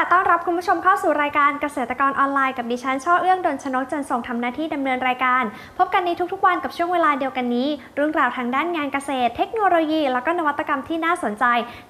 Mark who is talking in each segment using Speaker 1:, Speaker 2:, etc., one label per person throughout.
Speaker 1: ะต้อนรับคุณผู้ชมเข้าสู่รายการเกษตรกรออนไลน์กับดิฉันช่อเอื้องดนชนกจันทร์ส่งทำหน้าที่ดำเนินรายการ พบกันในทุกๆวันกับช่วงเวลาเดียวกันนี้ เรื่องราวทางด้านงานเกษตร เทคโนโลยี แล้วก็นวัตกรรมที่น่าสนใจ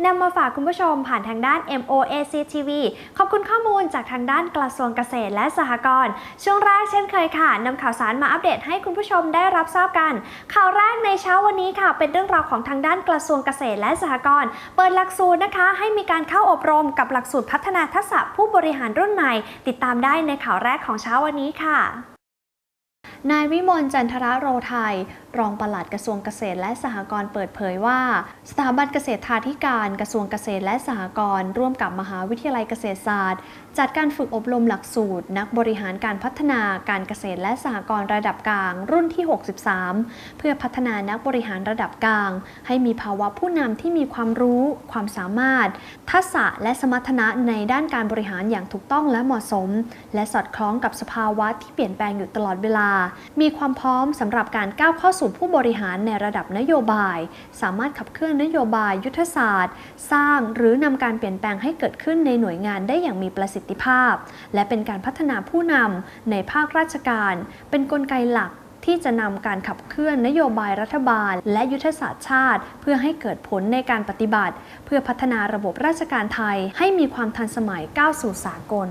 Speaker 1: นำมาฝากคุณผู้ชมผ่านทางด้าน MOAC TV ขอบคุณข้อมูลจากทางด้านกระทรวงเกษตรและสหกรณ์ช่วงแรกเช่นเคยค่ะนำข่าวสารมาอัปเดตให้คุณผู้ชมได้รับทราบกัน ข่าวแรกในเช้าวันนี้ค่ะ เป็นเรื่องราวของทางด้านกระทรวงเกษตรและสหกรณ์เปิดหลักสูตรนะคะ ให้มีการเข้าอบรมกับหลักสูตรพัฒนาทักษะผู้บริหารรุ่นใหม่ ติดตามได้ในข่าวแรกของเช้าวันนี้ค่ะนายวิมลจันทระโรไทย รองปลัดกระทรวงเกษตรและสหกรณ์เปิดเผยว่า สถาบันเกษตรทาธิการกระทรวงเกษตรและสหกรณ์ร่วมกับมหาวิทยาลัยเกษตรศาสตร์จัดการฝึกอบรมหลักสูตร นักบริหารการพัฒนาการเกษตรและสหกรณ์ระดับกลาง รุ่นที่ 63 เพื่อพัฒนานักบริหารระดับกลาง ให้มีภาวะผู้นำที่มีความรู้ ความสามารถ ทักษะและสมรรถนะในด้านการบริหารอย่างถูกต้องและเหมาะสม และสอดคล้องกับสภาวะที่เปลี่ยนแปลงอยู่ตลอดเวลา มีความพร้อมสำหรับการก้าวเข้าสู่ผู้บริหารในระดับนโยบาย สามารถขับเคลื่อนนโยบาย ยุทธศาสตร์ สร้างหรือนำการเปลี่ยนแปลงให้เกิดขึ้นในหน่วยงานได้อย่างมีประสิทธิภาพ และเป็นการพัฒนาผู้นำในภาคราชการ เป็นนกลไกหลักที่จะนำการขับเคลื่อนนโยบายรัฐบาล และยุทธศาสตร์ชาติ เพื่อให้เกิดผลในการปฏิบัติ เพื่อพัฒนาระบบราชการไทยให้มีความทันสมัยก้าวสู่สากล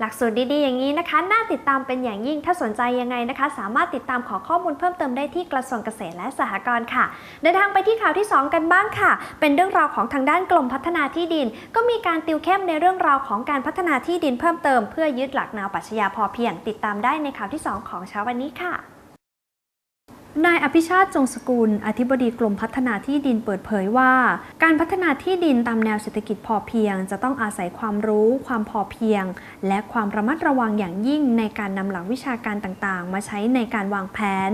Speaker 1: หลักสูตรดีๆอย่างนี้นะคะ น่าติดตามเป็นอย่างยิ่งถ้าสนใจยังไงนะคะ สามารถติดตามขอข้อมูลเพิ่มเติมได้ที่กระทรวงเกษตรและสหกรณ์ค่ะ เดินทางไปที่ข่าวที่ 2 กันบ้างค่ะ เป็นเรื่องราวของทางด้านกรมพัฒนาที่ดิน ก็มีการติวเข้มในเรื่องราวของการพัฒนาที่ดินเพิ่มเติม เพื่อยึดหลักแนวปรัชญาพอเพียงติดตามได้ในข่าวที่ 2 ของเช้าวันนี้ค่ะ นายอภิชาติจงสกุล อธิบดีกรมพัฒนาที่ดินเปิดเผยว่า การพัฒนาที่ดินตามแนวเศรษฐกิจพอเพียง จะต้องอาศัยความรู้ ความพอเพียง และความระมัดระวังอย่างยิ่งในการนำหลักวิชาการต่างๆ มาใช้ในการวางแผน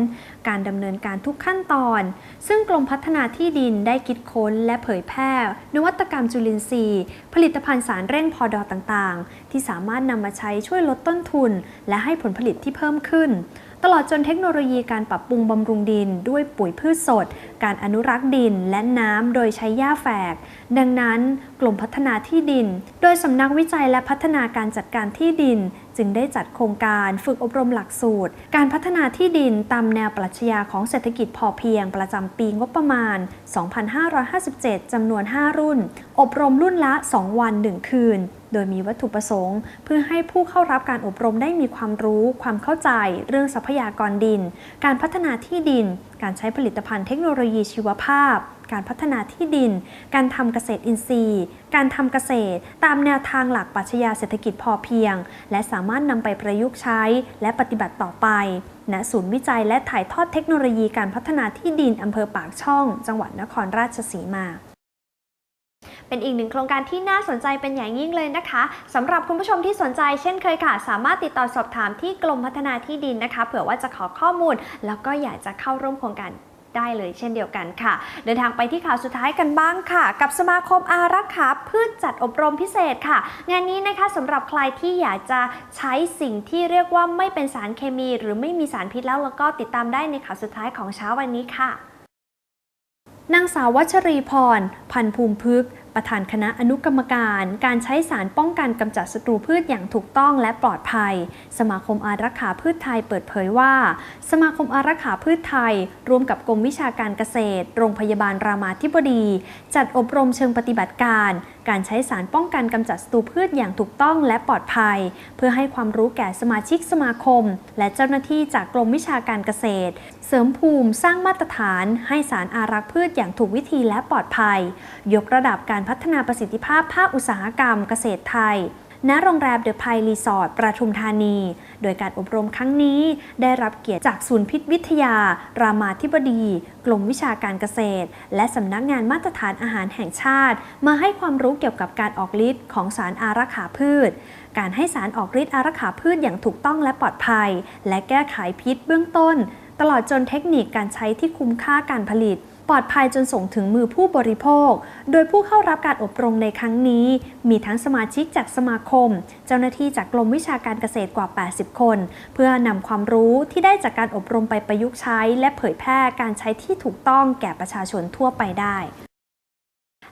Speaker 1: การดำเนินการทุกขั้นตอน ซึ่งกรมพัฒนาที่ดินได้คิดค้นและเผยแพร่นวัตกรรมจุลินทรีย์ ผลิตภัณฑ์สารเร่งพอดอต่างๆ ที่สามารถนำมาใช้ช่วยลดต้นทุน และให้ผลผลิตที่เพิ่มขึ้น ตลอดจนเทคโนโลยีการปรับปรุงบำรุงดิน ด้วยปุ๋ยพืชสด การอนุรักษ์ดินและน้ำโดยใช้หญ้าแฝก ดังนั้นกลุ่มพัฒนาที่ดิน โดยสำนักวิจัยและพัฒนาการจัดการที่ดิน จึงได้จัดโครงการฝึกอบรมหลักสูตร การพัฒนาที่ดินตามแนวปรัชญาของเศรษฐกิจพอเพียงประจำปีงบประมาณ 2557 จำนวน 5 รุ่นอบรมรุ่นละ 2 วัน 1 คืน โดยมีวัตถุประสงค์ เพื่อให้ผู้เข้ารับการอบรมได้มีความรู้ ความเข้าใจ เรื่องทรัพยากรดิน การพัฒนาที่ดิน การใช้ผลิตภัณฑ์เทคโนโลยีชีวภาพ การพัฒนาที่ดิน การทำเกษตรอินทรีย์ การทำเกษตร ตามแนวทางหลักปรัชญาเศรษฐกิจพอเพียง และสามารถนำไปประยุกต์ใช้ และปฏิบัติต่อไปณศูนย์วิจัยและถ่ายทอดเทคโนโลยีการพัฒนาที่ดินอำเภอปากช่อง จังหวัดนครราชสีมา เป็นอีกหนึ่งโครงการที่น่าสนใจเป็นอย่างยิ่งเลยนะคะสำหรับคุณผู้ชมที่สนใจเช่นเคยค่ะ สามารถติดต่อสอบถามที่กรมพัฒนาที่ดินนะคะ เผื่อว่าจะขอข้อมูล แล้วก็อยากจะเข้าร่วมโครงการได้เลยเช่นเดียวกันค่ะ เดินทางไปที่ข่าวสุดท้ายกันบ้างค่ะ กับสมาคมอารักขาพืชจัดอบรมพิเศษค่ะ งานนี้นะคะสำหรับใครที่อยากจะใช้สิ่งที่เรียกว่าไม่เป็นสารเคมี หรือไม่มีสารพิษแล้วแล้วก็ติดตามได้ในข่าวสุดท้ายของเช้าวันนี้ค่ะ นางสาววัชรีพร พันภูมิพึกษ์ประธานคณะอนุกรรมการ การใช้สารป้องกันกำจัดศัตรูพืชอย่างถูกต้องและปลอดภัย สมาคมอารักขาพืชไทยเปิดเผยว่า สมาคมอารักขาพืชไทย ร่วมกับกรมวิชาการเกษตร โรงพยาบาลรามาธิบดี จัดอบรมเชิงปฏิบัติการ การใช้สารป้องกันกำจัดศัตรูพืชอย่างถูกต้องและปลอดภัย เพื่อให้ความรู้แก่สมาชิกสมาคม และเจ้าหน้าที่จากกรมวิชาการเกษตร เสริมภูมิสร้างมาตรฐาน ให้สารอารักษ์พืชอย่างถูกวิธีและปลอดภัย ยกระดับการพัฒนาประสิทธิภาพภาคอุตสาหกรรมเกษตรไทย ณโรงแรมเดอะไพรีสอร์ทประทุมธานี โดยการอบรมครั้งนี้ได้รับเกียรติจากศูนย์พิษวิทยา รามาธิบดี กรมวิชาการเกษตร และสำนักงานมาตรฐานอาหารแห่งชาติ มาให้ความรู้เกี่ยวกับการออกฤทธิ์ของสารอารักขาพืช การให้สารออกฤทธิ์อารักขาพืชอย่างถูกต้องและปลอดภัย และแก้ไขพิษเบื้องต้น ตลอดจนเทคนิคการใช้ที่คุ้มค่าการผลิต ปลอดภัยจนส่งถึงมือผู้บริโภค โดยผู้เข้ารับการอบรมในครั้งนี้ มีทั้งสมาชิกจากสมาคม เจ้าหน้าที่จากกรมวิชาการเกษตรกว่า 80 คน เพื่อนำความรู้ที่ได้จากการอบรมไปประยุกต์ใช้ และเผยแพร่การใช้ที่ถูกต้องแก่ประชาชนทั่วไปได้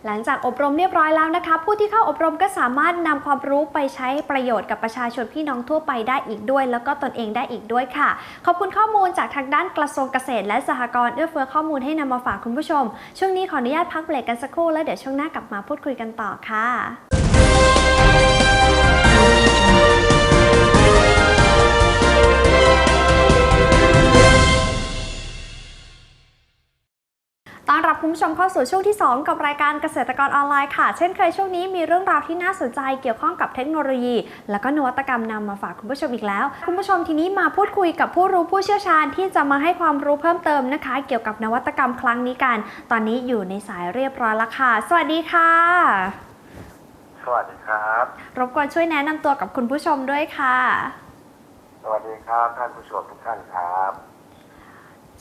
Speaker 1: หลังจากอบรมเรียบร้อยแล้วนะคะ ผู้ที่เข้าอบรมก็สามารถนำความรู้ไปใช้ประโยชน์กับประชาชนพี่น้องทั่วไปได้อีกด้วย แล้วก็ตนเองได้อีกด้วยค่ะ ขอบคุณข้อมูลจากทางด้านกระทรวงเกษตร และสหกรณ์เอื้อเฟื้อข้อมูลให้นำมาฝากคุณผู้ชม ช่วงนี้ขออนุญาตพักเบรกกันสักครู่แล้วเดี๋ยวช่วงหน้ากลับมาพูดคุยกันต่อค่ะ คุณผู้ชมเข้าสู่ช่วงที่ 2 กับรายการเกษตรกรออนไลน์ค่ะ เช่นเคยช่วงนี้มีเรื่องราวที่น่าสนใจเกี่ยวข้องกับเทคโนโลยี แล้วก็นวัตกรรมนำมาฝากคุณผู้ชมอีกแล้ว คุณผู้ชมทีนี้มาพูดคุยกับผู้รู้ผู้เชี่ยวชาญที่จะมาให้ความรู้เพิ่มเติมนะคะ เกี่ยวกับนวัตกรรมครั้งนี้กัน ตอนนี้อยู่ในสายเรียบร้อยแล้วค่ะ สวัสดีค่ะ
Speaker 2: สวัสดีครับ
Speaker 1: รบกวนช่วยแนะนำตัวกับคุณผู้ชมด้วยค่ะ
Speaker 2: สวัสดีครับท่านผู้ชมทุกท่านครับ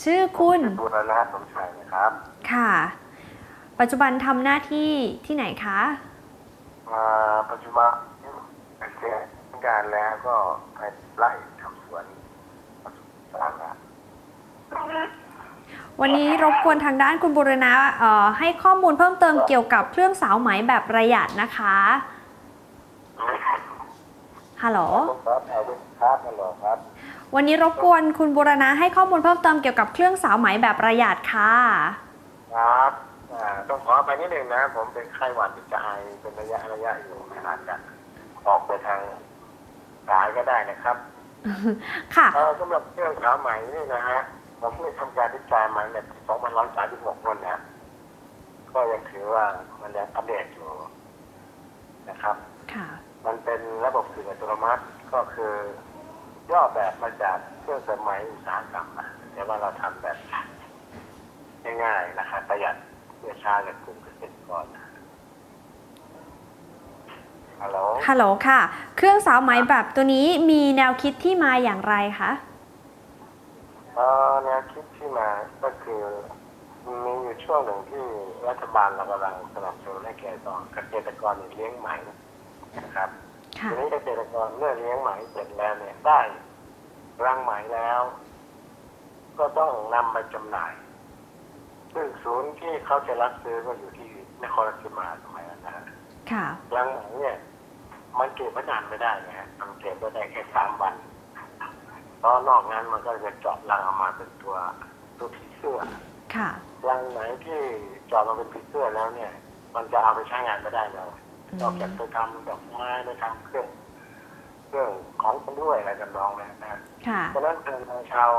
Speaker 1: ชื่อคุณ
Speaker 2: ชื่อบุรณะสมชัยนะครับ
Speaker 1: ค่ะ ปัจจุบันทำหน้าที่ที่ไหนคะ
Speaker 2: มาปัจจุบันเกษียณการแล้วก็ไปไล่ทำสวนผสมสารละ
Speaker 1: วันนี้รบกวนทางด้านคุณบุรณะเอ่อให้ข้อมูลเพิ่มเติมเกี่ยวกับเครื่องสาวไหมแบบประหยัดนะคะฮัลโหล
Speaker 2: ครับเอาด้วยครับฮัลโหลครับ
Speaker 1: วันนี้รบกวนคุณบุรณะให้ข้อมูลเพิ่มเติมเกี่ยวกับเครื่องสาวไหมแบบประหยัดค่ะ
Speaker 2: ครับอ่าต้องขอไปนิดหนึ่งนะ ผมเป็นไข้หวัดที่จะไอเป็นระยะระยะอยู่อาจจะออกไปทางสายก็ได้นะครับ
Speaker 1: ค่ะ
Speaker 2: เอ่อสำหรับเครื่องขาวไหมนี่นะฮะผมได้ทำการวิจัยมาเนี่ย2,136คนนะก็ยังถือว่ามันยังอัปเดตอยู่นะครับ
Speaker 1: ค่ะ
Speaker 2: มันเป็นระบบสื่ออัตโนมัติก็คือ ย่อแบบมาจากเครื่องสมัยอุตสาหกรรมนะแต่ว่าเราทำแบบง่ายๆราคาประหยัดเพื่อชาติกับกลุ่มเกษตรกรนะฮัลโหล
Speaker 1: ฮัลโหลค่ะ เครื่องสาวไหมแบบตัวนี้มีแนวคิดที่มาอย่างไรคะ
Speaker 2: เอ่อแนวคิดที่มาก็คือมีอยู่ช่วงหนึ่งที่รัฐบาลเรากำลังสนับสนุนให้แก่ต่อเกษตรกรเลี้ยงไหมนะครับ
Speaker 1: ค่ะ
Speaker 2: ทีนี้เกษตรกรเมื่อเลี้ยงไหมเสร็จแล้วเนี่ยได้รังไหมแล้ว ก็ต้องนำไปจำหน่าย ซึ่งศูนย์ที่เขาจะรับซื้อก็อยู่ที่นครราชสีมาสมัยนั้นนะฮะ
Speaker 1: ค่ะ
Speaker 2: รังไหมเนี่ย มันเก็บไว้นานไม่ได้นะฮะมันเก็บไว้ได้แค่สามวันเพราะนอกนั้นมันก็จะเจาะรังออกมาเป็นตัวตัวผีเสื้อ
Speaker 1: ค่ะ
Speaker 2: รังไหนที่เจาะมาเป็นผีเสื้อแล้วเนี่ย มันจะเอาไปใช้งานไม่ได้แล้ว
Speaker 1: อืม
Speaker 2: นอกจากไปทำดอกไม้ไปทำเครื่องเครื่องของกันด้วยอะไรกันน้องนะนะ
Speaker 1: ค่ะ
Speaker 2: เพราะฉะนั้นทางชาว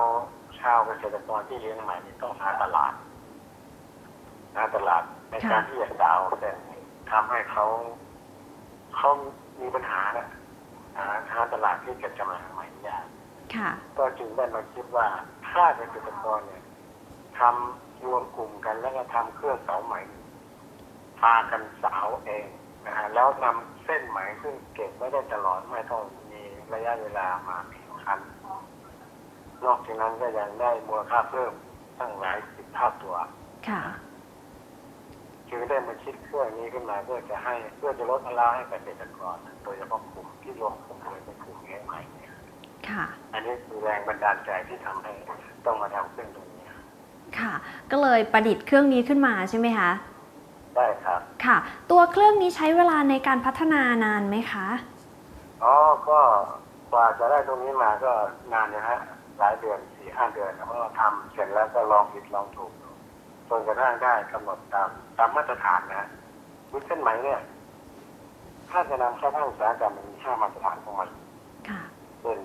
Speaker 2: ชาวเกษตรกรที่เลี้ยงไหมนี่ต้องหาตลาดหาตลาดในการที่จะดาวแต่ทำให้เขาเขามีปัญหานะหาหาตลาดที่จะจำหน่ายไหมยาก
Speaker 1: ค่ะ
Speaker 2: ก็จึงได้มาคิดว่าถ้าเกษตรกรเนี่ยทำรวมกลุ่มกันแล้วก็ทำเครื่องเสาไหมพากันสาวเอง นะฮะแล้วนำเส้นไหมซึ่งเก็บไม่ได้ตลอดไม่ต้องมีระยะเวลามาผิวคัน นอกจากนั้นก็ยังได้มูลค่าเพิ่มตั้งหลายสิบเท่าตัว
Speaker 1: ค่ะ
Speaker 2: จึงได้มาคิดเครื่องนี้ขึ้นมาเพื่อจะให้เพื่อจะลดภาระให้เกษตรกรโดยเฉพาะกลุ่มที่รวมกลุ่มเลยเป็นกลุ่มเลี้ยงไหมเนี่ย
Speaker 1: ค่ะ
Speaker 2: อันนี้คือแรงบันดาลใจที่ทำให้ต้องมาทำเครื่องตรงนี้
Speaker 1: ค่ะ ก็เลยประดิษฐ์เครื่องนี้ขึ้นมาใช่ไหมคะ
Speaker 2: ได้ครับ
Speaker 1: ค่ะ ตัวเครื่องนี้ใช้เวลาในการพัฒนานานไหมคะ
Speaker 2: อ๋อ ก็กว่าจะได้ตรงนี้มาก็นานนะฮะ หลายเดือนสี่ห้าเดือนเพราะเราทำเสร็จแล้วก็ลองผิดลองถูกดูจนกระทั่งได้กำหนดตามตามมาตรฐานนะฮะวิเส้นไหมเนี่ย ถ้าจะนำเข้าภาคอุตสาหกรรมมันมีค่ามาตรฐานของมัน
Speaker 1: ค่ะ
Speaker 2: เช่น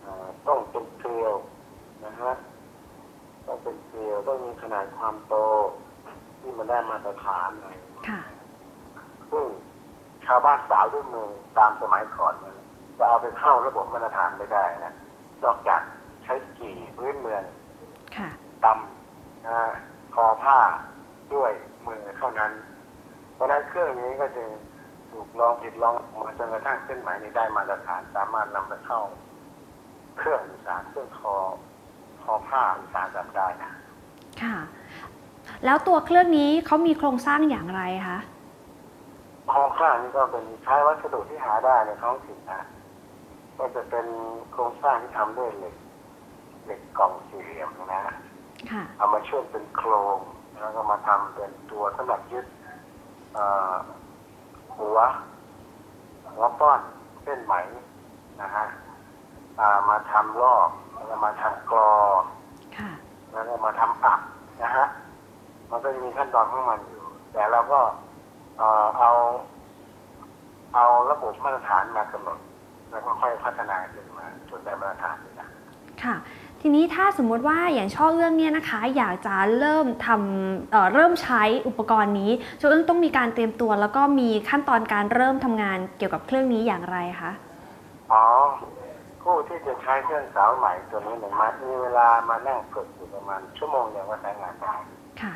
Speaker 2: เอ่อต้องเป็นเกลียวนะฮะต้องเป็นเกลียวต้องมีขนาดความโต ที่มันได้มาตรฐานหน่อย
Speaker 1: ค่ะ
Speaker 2: ซึ่งชาวบ้านสาวด้วยมือตามสมัยก่อนมันจะเอาไปเข้าระบบมาตรฐานไม่ได้นะนอกจากใช้กี่พื้นเมือง
Speaker 1: ค่ะ
Speaker 2: ตำนะทอผ้าด้วยมือเท่านั้น เพราะฉะนั้นเครื่องนี้ก็จึงถูกลองผิดลองถูกมาจนกระทั่งเส้นไหมนี้ได้มาตรฐานสามารถนำไปเข้า เครื่องอุตสาหเครื่องทอทอผ้าอุตสาหกรรมได้นะ
Speaker 1: ค่ะ แล้วตัวเครื่องนี้เขามีโครงสร้างอย่างไรคะ
Speaker 2: โครงสร้างนี้ก็เป็นใช้วัสดุที่หาได้ในท้องถิ่นนะก็จะเป็นโครงสร้างที่ทำด้วยเหล็กเหล็กกล่องสี่เหลี่ยมนะ
Speaker 1: ค่ะ
Speaker 2: เอามาเชื่อมเป็นโครงแล้วก็มาทำเป็นตัวสำหรับยึดเอ่อหัวหัวป้อนเส้นไหมนะฮะอ่ามาทำลอกแล้วก็มาทำกรอ
Speaker 1: ค่ะ
Speaker 2: แล้วก็มาทำอักนะฮะ มันก็จะมีขั้นตอนของมันอยู่ แต่เราก็เอ่อเอาเอาระบบมาตรฐานมากำหนดแล้วก็ค่อยพัฒนาขึ้นมาจนได้มาตรฐานนี่นะ
Speaker 1: ค่ะ ทีนี้ถ้าสมมุติว่าอย่างช่อเอื้องเนี่ยนะคะ อยากจะเริ่มทำเอ่อเริ่มใช้อุปกรณ์นี้ช่อเอื้องต้องมีการเตรียมตัว แล้วก็มีขั้นตอนการเริ่มทำงานเกี่ยวกับเครื่องนี้อย่างไรคะ
Speaker 2: อ๋อผู้ที่จะใช้เครื่องสาวใหม่ตัวนี้หนึ่งมามีเวลามานั่งฝึกอยู่ประมาณชั่วโมงเดียวก็ใช้งานได้
Speaker 1: ค่ะ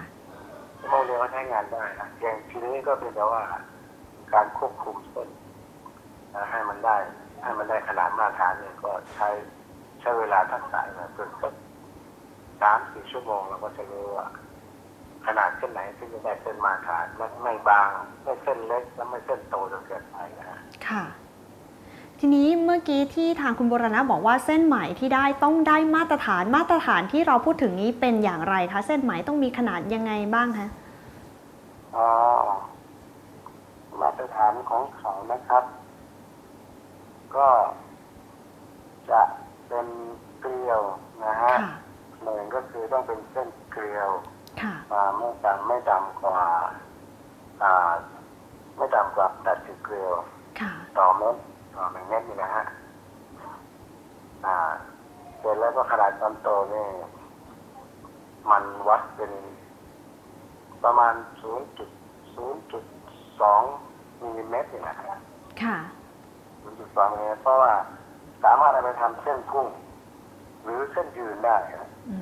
Speaker 2: ชั่วโมงเดียวก็ใช้งานได้นะเพียงทีนี้ก็เป็นแต่ว่าการควบคุมเส้นให้มันได้ ให้มันได้ขนาดมาตรฐานเนี่ยก็ใช้ใช้เวลาทักษะมาฝึกสักสามสี่ชั่วโมงเราก็จะรู้ว่าขนาดเส้นไหนที่จะได้เส้นมาตรฐานไม่ไม่บาง ไม่เส้นเล็ก และไม่เส้นโตจนเกินไปนะ
Speaker 1: ค่ะ ทีนี้เมื่อกี้ที่ทางคุณบุรณะบอกว่าเส้นไหมที่ได้ต้องได้มาตรฐานมาตรฐานที่เราพูดถึงนี้เป็นอย่างไรคะเส้นไหมต้องมีขนาดยังไงบ้างคะ
Speaker 2: อ๋อมาตรฐานของเขานะครับ ก็จะเป็นเกลียวนะฮะ
Speaker 1: ค่ะ
Speaker 2: หนึ่งก็คือต้องเป็นเส้นเกลียว
Speaker 1: ค่ะ
Speaker 2: อ่าไม่ต่ำไม่ต่ำกว่าอ่า ไม่ต่ำกว่าแปดสิบเกลียว
Speaker 1: ค่ะ
Speaker 2: ต่อเม็ดต่อ หนึ่งเม็ดนี่นะฮะอ่าเสร็จแล้วก็ขนาดความโตนี่มันวัดเป็น ประมาณ0.0.2มิลลิเมตรนี่แหละครับ
Speaker 1: ค่ะ
Speaker 2: 0.2มิลลิเมตรเพราะว่าสามารถเอาไปทำเส้นพุ่ง หรือเส้นยืนได้นะ
Speaker 1: อื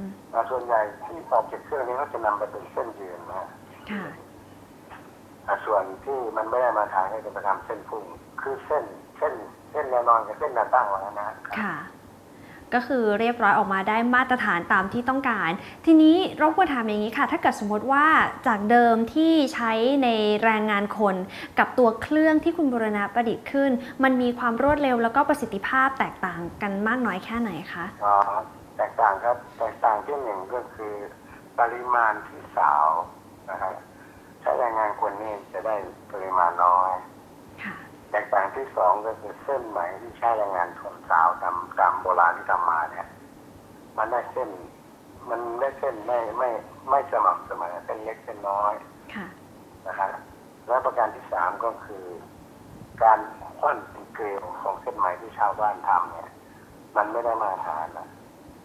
Speaker 1: ม
Speaker 2: อ่าส่วนใหญ่ที่ออกจากเครื่องนี้เขาจะนำไปเป็นเส้นยืนนะฮะ
Speaker 1: ค่ะ
Speaker 2: อ่า ส่วนที่มันไม่ได้มาทางให้จะไปทำเส้นพุ่งคือเส้นเส้นเส้นแนวนอนกับเส้นแนวตั้งว่างั้นนะ
Speaker 1: ค่ะ ก็คือเรียบร้อยออกมาได้มาตรฐานตามที่ต้องการ ทีนี้รบกวนถามอย่างนี้ค่ะ ถ้าเกิดสมมติว่าจากเดิมที่ใช้ในแรงงานคน กับตัวเครื่องที่คุณบูรณะประดิษฐ์ขึ้น มันมีความรวดเร็วแล้วก็ประสิทธิภาพแตกต่างกันมากน้อยแค่ไหนคะ
Speaker 2: อ๋อแตกต่างครับ แตกต่างที่หนึ่งก็คือ ปริมาณที่สาวนะฮะ ใช้แรงงานคนนี่จะได้ปริมาณน้อย
Speaker 1: ค่ะ
Speaker 2: แตกต่างที่สองก็คือเส้นไหมที่ใช้แรงงานคนสาวตามตามโบราณที่ทำมาเนี่ย มันได้เส้น มันได้เส้นไม่ไม่ไม่สม่ำเสมอเส้นเล็กเส้นน้อย
Speaker 1: ค่ะ
Speaker 2: นะฮะและประการที่สามก็คือ การควันเป็นเกลียวของเส้นไหมที่ชาวบ้านทำเนี่ย มันไม่ได้มาตรฐานนะ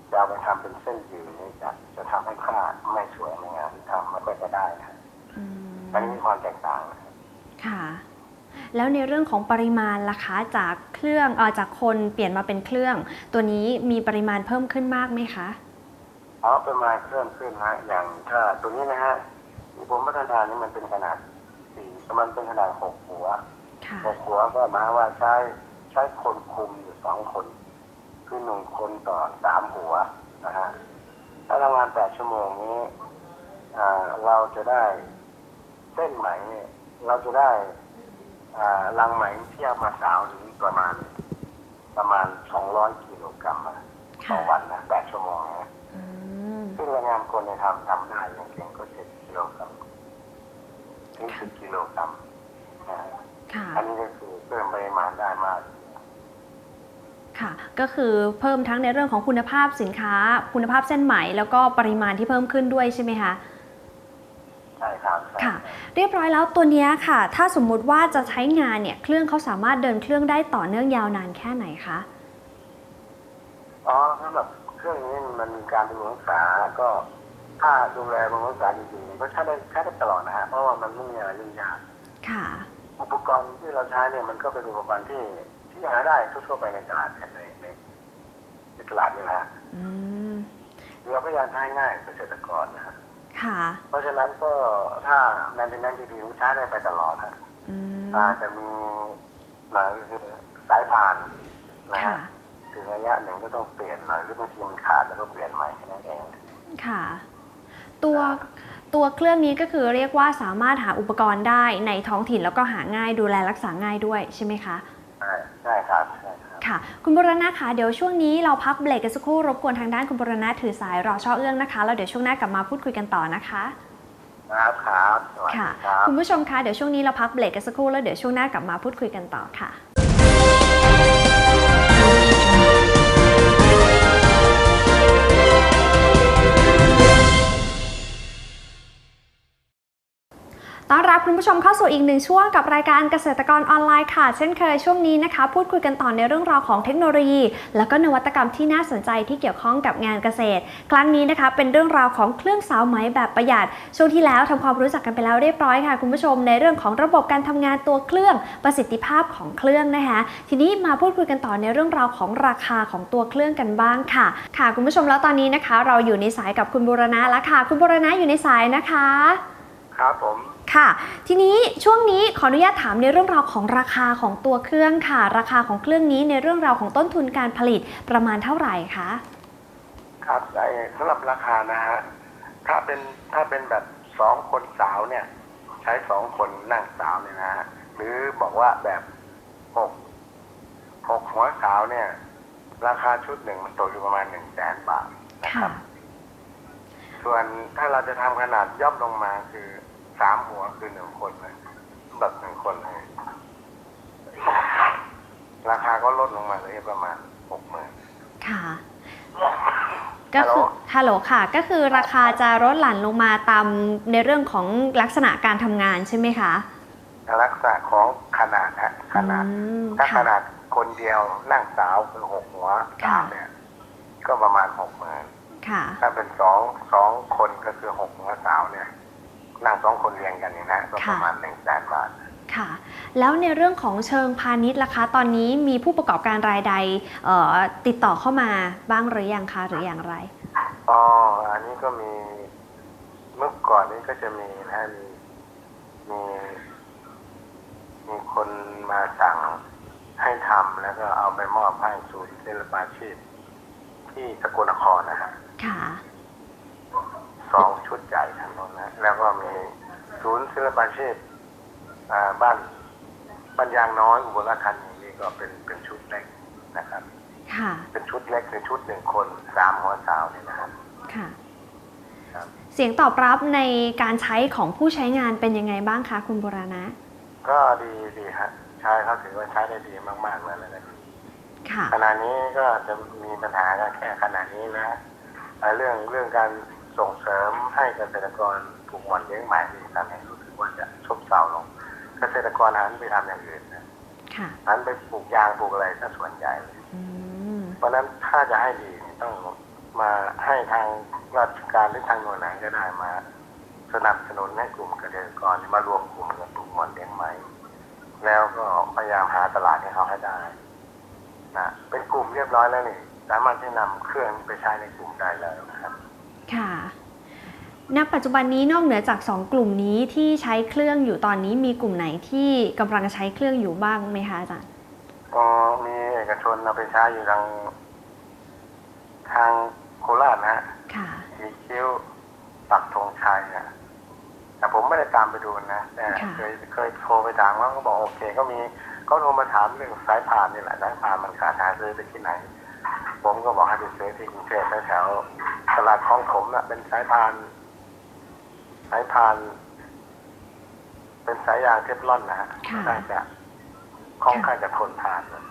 Speaker 2: จะเอาไปทำเป็นเส้นยืนนี่จะจะทำให้ ความแตกต่างนะ
Speaker 1: ค่ะ แล้วในเรื่องของปริมาณล่ะคะจากเครื่องเออจากคนเปลี่ยนมาเป็นเครื่อง ตัวนี้มีปริมาณเพิ่มขึ้นมากไหมคะ
Speaker 2: เอาประมาณเพิ่มขึ้นนะอย่างถ้าตัวนี้นะฮะที่ผมพัฒนานี่มันเป็นขนาดสี่มันเป็นขนาดหกหัว
Speaker 1: ค่ะ
Speaker 2: หกหัวก็หมายว่าใช้ใช้คนคุมอยู่สองคน คือหนึ่งคนต่อสามหัวนะฮะถ้าทำงานแปดชั่วโมงนี้อ่าเราจะได้ เส้นไหมเนี่ยเราจะได้อ่าลังไหมที่เอามาสาวถึงประมาณประมาณสองร้อยกิโลกรัมอะต่อ
Speaker 1: ค่ะ
Speaker 2: วันนะแปดชั่วโมงนะ
Speaker 1: อืม
Speaker 2: ซึ่งแรงงานคนเนี่ยทำทำได้อย่างเก่งก็เจ็ดกิโลกรัมถึงสิบกิโลกรัมนะฮะ
Speaker 1: ค่ะ
Speaker 2: อันนี้ก็คือเพิ่มปริมาณได้มาก
Speaker 1: ค่ะ ก็คือเพิ่มทั้งในเรื่องของคุณภาพสินค้า คุณภาพเส้นไหม แล้วก็ปริมาณที่เพิ่มขึ้นด้วยใช่ไหมคะ
Speaker 2: ใช่ครับใช่
Speaker 1: ค่ะ เรียบร้อยแล้วตัวเนี้ยค่ะ ถ้าสมมุติว่าจะใช้งานเนี่ยเครื่องเขาสามารถเดินเครื่องได้ต่อเนื่องยาวนานแค่ไหนคะ
Speaker 2: อ๋อสำหรับเครื่องนี้มันมีการบำรุงรักษาก็ถ้าดูแลบำรุงรักษาดีๆก็ใช้ได้ใช้ได้ตลอดนะฮะเพราะว่ามันไม่มีอะไรยุ่งยาก
Speaker 1: ค่ะ
Speaker 2: อุปกรณ์ที่เราใช้เนี่ยมันก็เป็นอุปกรณ์ที่ที่หาได้ทั่วๆไปในตลาดในในในตลาดนี่แหละฮะ
Speaker 1: อืม
Speaker 2: เราพยายามใช้ง่ายเกษตรกรนะฮะ
Speaker 1: ค่ะ
Speaker 2: เพราะฉะนั้นก็ถ้าแมนเทนแนนดีๆใช้ได้ไปตลอดฮะ
Speaker 1: อืม
Speaker 2: อาจจะมีหน่อยก็คือสายพานนะ
Speaker 1: ค่ะ
Speaker 2: ฮะถึงระยะหนึ่งก็ต้องเปลี่ยนหน่อยหรือบางทีมันขาดแล้วก็เปลี่ยนใหม่แค่นั้นเอง
Speaker 1: ค่ะ ตัวตัวเครื่องนี้ก็คือเรียกว่าสามารถหาอุปกรณ์ได้ในท้องถิ่นแล้วก็หาง่ายดูแลรักษาง่ายด้วยใช่ไหมคะ
Speaker 2: ใช่ใช่ครับใช่ ครับ
Speaker 1: ค่ะ คุณบุรณะคะเดี๋ยวช่วงนี้เราพักเบรกกันสักครู่รบกวนทางด้านคุณบุรณะถือสายรอช่อเอื้องนะคะแล้วเดี๋ยวช่วงหน้ากลับมาพูดคุยกันต่อนะคะ
Speaker 2: ครับครับสวัส
Speaker 1: ค่ะ
Speaker 2: ดีครับ
Speaker 1: คุณผู้ชมคะเดี๋ยวช่วงนี้เราพักเบรกกันสักครู่แล้วเดี๋ยวช่วงหน้ากลับมาพูดคุยกันต่อค่ะ ต้อนรับคุณผู้ชมเข้าสู่อีกหนึ่งช่วงกับรายการเกษตรกรออนไลน์ค่ะ เช่นเคยช่วงนี้นะคะ พูดคุยกันต่อในเรื่องราวของเทคโนโลยี แล้วก็นวัตกรรมที่น่าสนใจที่เกี่ยวข้องกับงานเกษตร ครั้งนี้นะคะเป็นเรื่องราวของเครื่องสาวไหมแบบประหยัด ช่วงที่แล้วทำความรู้จักกันไปแล้วเรียบร้อยค่ะคุณผู้ชมในเรื่องของระบบการทำงานตัวเครื่องประสิทธิภาพของเครื่องนะคะ ทีนี้มาพูดคุยกันต่อในเรื่องราวของราคาของตัวเครื่องกันบ้างค่ะ ค่ะคุณผู้ชมแล้วตอนนี้นะคะ เราอยู่ในสายกับคุณบูรณะแล้วค่ะ คุณบูรณะอยู่ในสายนะคะ
Speaker 2: ครับผม
Speaker 1: ค่ะ ทีนี้ช่วงนี้ขออนุญาตถามในเรื่องราวของราคาของตัวเครื่องค่ะ ราคาของเครื่องนี้ในเรื่องราวของต้นทุนการผลิตประมาณเท่าไหร่คะ
Speaker 2: ครับไอ้สำหรับราคานะฮะถ้าเป็นถ้าเป็นแบบสองคนสาวเนี่ย ใช้สองคนนั่งสาวเนี่ยนะฮะหรือบอกว่าแบบหกหกหัวสาวเนี่ย ราคาชุดหนึ่งมันตกอยู่ประมาณหนึ่งแสนบาทนะค
Speaker 1: ค่ะ
Speaker 2: รับ ส่วนถ้าเราจะทำขนาดย่อมลงมาคือ สามหัวคือหนึ่งคนเลยแบบหนึ่งคนเลยราคาก็ลดลงมาเลยประมาณหกหมื่น
Speaker 1: ค่ะ ก็คือฮัลโหลค่ะ ก็คือราคาจะลดหลั่นลงมาตามในเรื่องของลักษณะการทำงานใช่ไหมคะ
Speaker 2: ลักษณะของขนาดฮะขนาด
Speaker 1: อืม
Speaker 2: ถ้าข
Speaker 1: ค่ะ
Speaker 2: นาดคนเดียวนั่งสาวคือหกหัว
Speaker 1: ค่ะ
Speaker 2: สามเนี่ย ก็ประมาณหกหมื่น
Speaker 1: ค่ะ
Speaker 2: ถ้าเป็นสองสองคนก็คือหกหัวสาวเนี่ย นั่งสองคนเรียงกันเนี่ยนะก็ประมาณหนึ่งแสนบาท
Speaker 1: ค่ะ แล้วในเรื่องของเชิงพาณิชย์ล่ะคะ ตอนนี้มีผู้ประกอบการรายใดเอ่อติดต่อเข้ามาบ้างหรือยังคะหรืออย่างไร
Speaker 2: อ๋ออันนี้ก็มีเมื่อก่อนนี้ก็จะมีนะมีมีมีคนมาสั่งให้ทำแล้วก็เอาไปมอบให้ศูนย์ศิลปาชีพ ที่สกลนครนะฮะ
Speaker 1: ค่ะ
Speaker 2: สองชุดใหญ่ทั้งนั้นนะแล้วก็มีศูนย์ศิลปาชีพอ่าบ้านบ้านยางน้อยอุบลราชธานีนี่ก็เป็นเป็นชุดเล็กนะครับ
Speaker 1: ค่ะ
Speaker 2: เป็นชุดเล็กคือชุดหนึ่งคนสามหัวสาวเนี่ยนะครับ
Speaker 1: ค่ะ
Speaker 2: ครับ
Speaker 1: เสียงตอบรับในการใช้ของผู้ใช้งานเป็นยังไงบ้างคะคุณบุรณะ
Speaker 2: ก็ดีดีฮะใช้เขาถือว่าใช้ได้ดีมากๆเลยนะครับ
Speaker 1: ค่ะ
Speaker 2: ขณะนี้ก็จะมีปัญหาก็แค่ขณะนี้นะอ่าเรื่องเรื่องการ ส่งเสริมให้เกษตรกรปลูกหม่อนเลี้ยงไหมนี่ตอนนี้รู้สึกว่าจะซบเซาลง เกษตรกรหันไปทำอย่างอื่นนะ
Speaker 1: ค่ะ
Speaker 2: หันไปปลูกยางปลูกอะไรซะส่วนใหญ่เลย
Speaker 1: อืม
Speaker 2: เพราะฉะนั้นถ้าจะให้ดีนี่ต้องมาให้ทางราชการหรือทางหน่วยไหนก็ได้มา สนับสนุนให้กลุ่มเกษตรกรมารวมกลุ่มกันปลูกหม่อนเลี้ยงไหมแล้วก็พยายามหาตลาดให้เขาให้ได้นะเป็นกลุ่มเรียบร้อยแล้วนี่สามารถที่นำเครื่องไปใช้ในกลุ่มได้แล้วนะครับ
Speaker 1: ค่ะณปัจจุบันนี้นอกเหนือจาก 2 กลุ่มนี้ที่ใช้เครื่องอยู่ตอนนี้มีกลุ่มไหนที่กำลังใช้เครื่องอยู่บ้างไหมคะอาจารย์
Speaker 2: ก็มีเอกชนเอาไปใช้อยู่ทางทางโคราชนะฮะ
Speaker 1: ค่ะ
Speaker 2: สีคิ้วปักธงชัยนะแต่ผมไม่ได้ตามไปดูนะแต่
Speaker 1: ค่ะ
Speaker 2: เคยเคยโทรไปถามเขาก็บอกโอเคก็มีเขาโทรมาถามเรื่องสายพานนี่แหละสายพานมันขาดหาซื้อได้ที่ไหน ผมก็บอกให้ไปซื้อที่กรุงเทพแถวๆ ตลาดคลองผมนะเป็นสายพาน สายพาน เป็นสายยางเทฟลอนนะฮะ
Speaker 1: ค่ะ
Speaker 2: น่าจะค่อนข้างจะทนทานนะ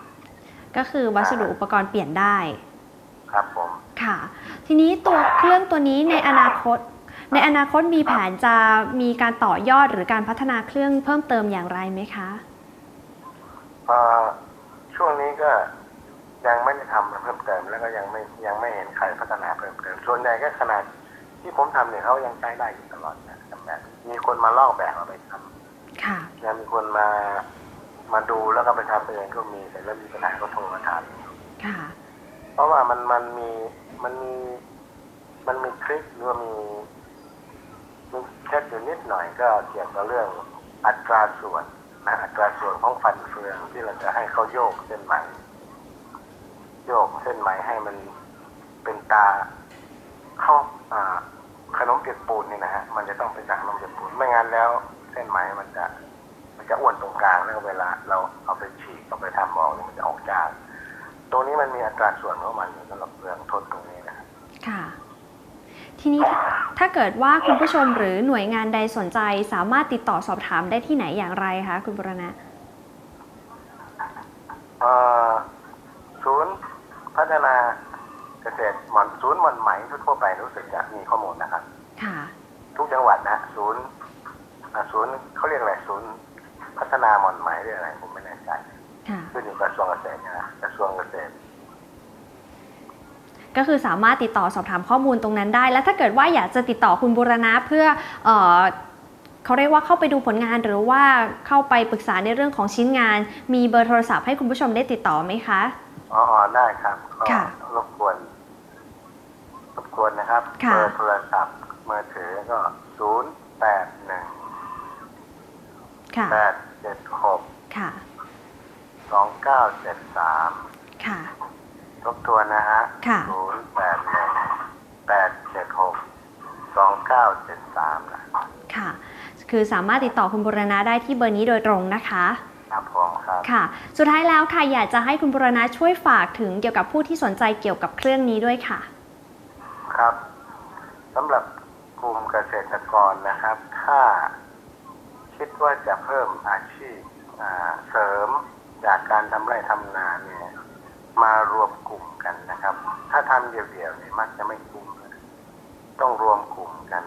Speaker 1: ก็คือวัสดุอุปกรณ์เปลี่ยนได้
Speaker 2: ครับผม
Speaker 1: ค่ะ ทีนี้ตัวเครื่องตัวนี้ในอนาคต ในอนาคตมีแผนจะมีการต่อยอดหรือการพัฒนาเครื่องเพิ่มเติมอย่างไรไหมคะ
Speaker 2: เอ่อช่วงนี้ก็ ยังไม่ได้ทำเพิ่มเติม แล้วก็ยังไม่ยังไม่เห็นใครพัฒนาเพิ่มเติม ส่วนใหญ่ก็ขนาดที่ผมทำเนี่ยเขายังใช้ได้อยู่ตลอดนะทำแบบมีคนมาลอกแบบเอาไปท
Speaker 1: ค่ะำ
Speaker 2: ยังมีคนมามาดูแล้วก็ไปทำเองก็มีแต่แล้วมีปัญหาก็โทรมาถาม
Speaker 1: ค่ะ
Speaker 2: เพราะว่ามันมันมีมันมีมันมีทริคหรือว่ามีมีแค่อยู่นิดหน่อยก็เกี่ยวกับเรื่องอัตราส่วนนะอัตราส่วนของฟันเฟืองที่เราจะให้เขาโยกเส้นไหม โยกเส้นไหมให้มันเป็นตาเข้าอ่าขนมเปียกปูนนี่นะฮะมันจะต้องเป็นจากขนมเปียกปูนไม่งั้นแล้ว เส้นไหมมันจะ มันจะอ้วนตรงกลางแล้วเวลา เราเอาไปฉีกเอาไปทำออกนี่มันจะออกจางตรงนี้มันมีอัตราส่วนของมันอยู่สำหรับเปลืองทนตรงนี้นะครับ
Speaker 1: ค่ะททีนี้ถ้าถ้าเกิดว่าคุณผู้ชมหรือหน่วยงานใดสนใจสามารถติดต่อสอบถามได้ที่ไหนอย่างไรคะคุณบุรณะ
Speaker 2: เอ่อศูนย์ พัฒนาเกษตรหม่อนศูนย์หม่อนไหมทั่วๆไปรู้สึกจะมีข้อมูลนะครับ
Speaker 1: ค่ะ
Speaker 2: ทุกจังหวัดนะศูนย์อ่าศูนย์เขาเรียกอะไรศูนย์ พัฒนาหม่อนไหมหรืออะไรผมไม่แน่ใจ
Speaker 1: ค่ะ
Speaker 2: ขึ้นอยู่กับกระทรวงเกษตรนะกระทรวงเกษตร
Speaker 1: ก็คือสามารถติดต่อสอบถามข้อมูลตรงนั้นได้ และถ้าเกิดว่าอยากจะติดต่อคุณบุรณะเพื่อเออเขาเรียกว่าเข้าไปดูผลงานหรือว่าเข้าไปปรึกษาในเรื่องของชิ้นงาน มีเบอร์โทรศัพท์ให้คุณผู้ชมได้ติดต่อไหมคะ
Speaker 2: อ๋ออ๋อได้ครับก็
Speaker 1: ค่ะ
Speaker 2: รบกวนรบกวนนะครับ
Speaker 1: ค่ะ
Speaker 2: เบอร์โทรศัพท์มือถือก็ศูนย์แปดหนึ่ง
Speaker 1: ค่ะ
Speaker 2: แปดเจ็ดหก
Speaker 1: ค่ะ
Speaker 2: สองเก้าเจ็ดสาม
Speaker 1: ค่ะ
Speaker 2: ทบทวนนะฮะ
Speaker 1: ค่ะ
Speaker 2: ศูนย์แปดหนึ่งแปดเจ็ดหกสองเก้าเจ็ดสามนะ
Speaker 1: ค่ะ คือสามารถติดต่อคุณบุรณะได้ที่เบอร์นี้โดยตรงนะคะ
Speaker 2: ค่ะ
Speaker 1: สุดท้ายแล้วค่ะอยากจะให้คุณบุรณะช่วยฝากถึงเกี่ยวกับผู้ที่สนใจเกี่ยวกับเครื่องนี้ด้วยค่ะ
Speaker 2: ครับสำหรับกลุ่มเกษตรกรนะครับ ถ้าคิดว่าจะเพิ่มอาชีพเสริมจากการทำไร่ทำนาเนี่ยมารวมกลุ่มกันนะครับ ถ้าทำเดี่ยวๆเนี่ยมักจะไม่คุ้มต้องรวมกลุ่มกัน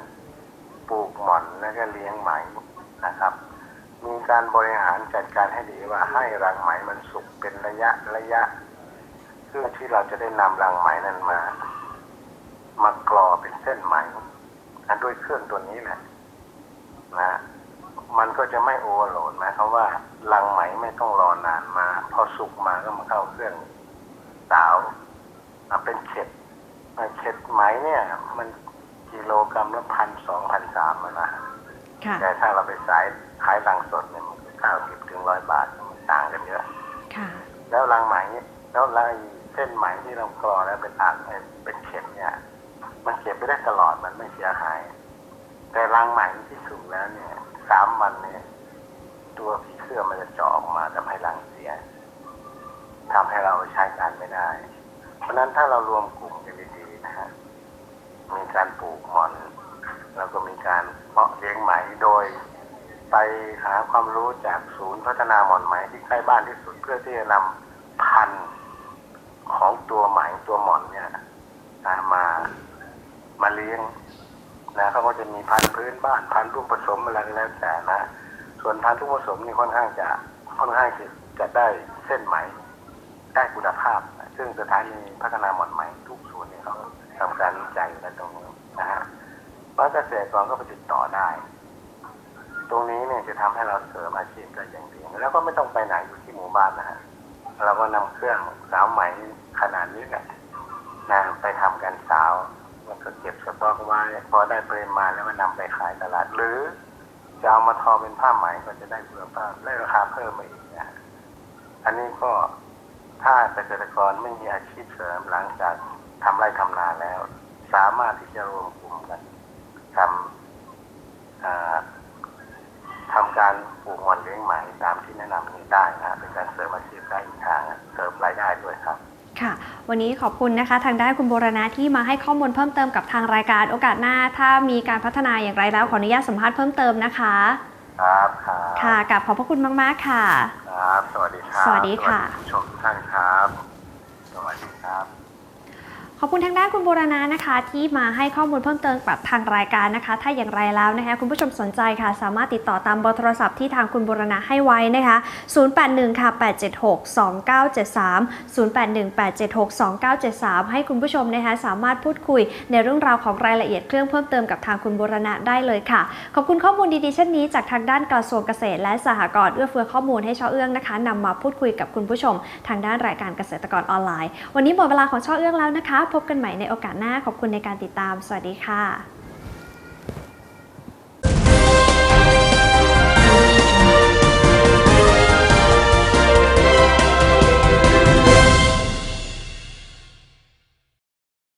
Speaker 2: ปลูกหม่อนแล้วก็เลี้ยงไหมนะครับ มีการบริหารจัดการให้ดีว่าให้รังไหมมันสุกเป็นระยะระยะ เพื่อที่เราจะได้นำรังไหมนั้นมามากรอเป็นเส้นไหมอันด้วยเครื่องตัวนี้แหละนะมันก็จะไม่โอเวอร์โหลดหมายความว่ารังไหมไม่ต้องรอนานมา พอสุกมาก็มาเข้าเครื่องสาวอะเป็นเข็ดอะเข็ดไหมเนี่ย มันกิโลกรัมละพันสองพันสามนะ
Speaker 1: ค่ะ
Speaker 2: แต่ถ้าเราไปสาย ขายรังสดเนี่ยมันเก้าสิบถึงร้อยบาทมันต่างกันเยอะ
Speaker 1: ค่ะ
Speaker 2: แล้วรังไหมแล้วลายเส้นไหมที่เรากรอแล้วเป็นอ่างเป็นเข็มเนี่ย มันเก็บไปได้ตลอดมันไม่เสียหาย แต่รังไหมที่สุกแล้วเนี่ยสามวันเนี่ย ตัวผีเสื้อมันจะเจาะออกมาทำให้รังเสียทำให้เราใช้การไม่ได้ เพราะฉะนั้นถ้าเรารวมกลุ่มกันดีๆนะฮะมีการปลูกหม่อนแล้วก็มีการเพาะเลี้ยงไหมโดย ไปหาความรู้จากศูนย์พัฒนาหมอนไหมที่ใกล้บ้านที่สุดเพื่อที่จะนำพันธุ์ของตัวไหมตัวหมอนเนี่ยนะมามาเลี้ยงนะเขาก็จะมีพันธุ์พื้นบ้านพันธุ์ลูกผสมอะไรก็แล้วแต่นะส่วนพันธุ์ลูกผสมนี่ค่อนข้างจะค่อนข้างจะจะได้เส้นไหมได้คุณภาพ ซึ่งสถานีพัฒนาหมอนไหมทุกศูนย์เนี่ยเขาทำการวิจัยกันตรงนี้นะฮะเพราะเกษตรกรก็ไปติดต่อได้ ตรงนี้เนี่ยจะทำให้เราเสริมอาชีพได้อย่างดีแล้วก็ไม่ต้องไปไหนอยู่ที่หมู่บ้านนะฮะเราก็นำเครื่องสาวไหมขนาดนี้แหละนะไปทำกันสาวแล้วก็เก็บสต็อกไว้พอได้ปริมาณแล้วก็นำไปขายตลาดหรือจะเอามาทอเป็นผ้าไหมก็จะได้คุณภาพได้ราคาเพิ่มอีกนะฮะอันนี้ก็ถ้าเกษตรกรไม่มีอาชีพเสริมหลังจากทำไร่ทำนาแล้ว สามารถที่จะรวมกลุ่มกันทำ อ่าทำการปลูกหม่อนเลี้ยงไหมตามที่แนะนำนี้ได้นะเป็นการเสริมอาชีพได้อีกทางอะเสริมรายได้ด้วยครับ
Speaker 1: ค่ะ วันนี้ขอบคุณนะคะ ทางด้านคุณโบรณะที่มาให้ข้อมูลเพิ่มเติมกับทางรายการโอกาสหน้า ถ้ามีการพัฒนาอย่างไรแล้วขออนุญาตสัมภาษณ์เพิ่มเติมนะคะ
Speaker 2: ครับครับ
Speaker 1: ค่ะกับขอบพระคุณมาก ๆ ค่ะ
Speaker 2: ครับ สวัสดีครับ
Speaker 1: สวัสดีค่ะ
Speaker 2: สวัสดีผู้ชมทุกท่านครับ สวัสดีครับ
Speaker 1: ขอบคุณทางด้านคุณโบรณะนะคะ ที่มาให้ข้อมูลเพิ่มเติมกับทางรายการนะคะ ถ้าอย่างไรแล้วนะคะ คุณผู้ชมสนใจค่ะ สามารถติดต่อตามเบอร์โทรศัพท์ที่ทางคุณโบรณะให้ไว้นะคะ 081 ค่ะ 876 2973 081 876 2973 ให้คุณผู้ชมนะคะสามารถพูดคุยในเรื่องราวของรายละเอียดเครื่องเพิ่มเติมกับทางคุณโบรณะได้เลยค่ะ ขอบคุณข้อมูลดีๆเช่นนี้จากทางด้านกระทรวงเกษตร และสหกรณ์เอื้อเฟื้อข้อมูลให้ช่อเอื้องนะคะนำมาพูดคุยกับคุณผู้ชม ทางด้านรายการเกษตรกรออนไลน์ วันนี้หมดเวลาของช่อเอื้องแล้วนะคะพบกันใหม่ในโอกาสหน้าขอบคุณในการติดตาม สวัสดีค่ะ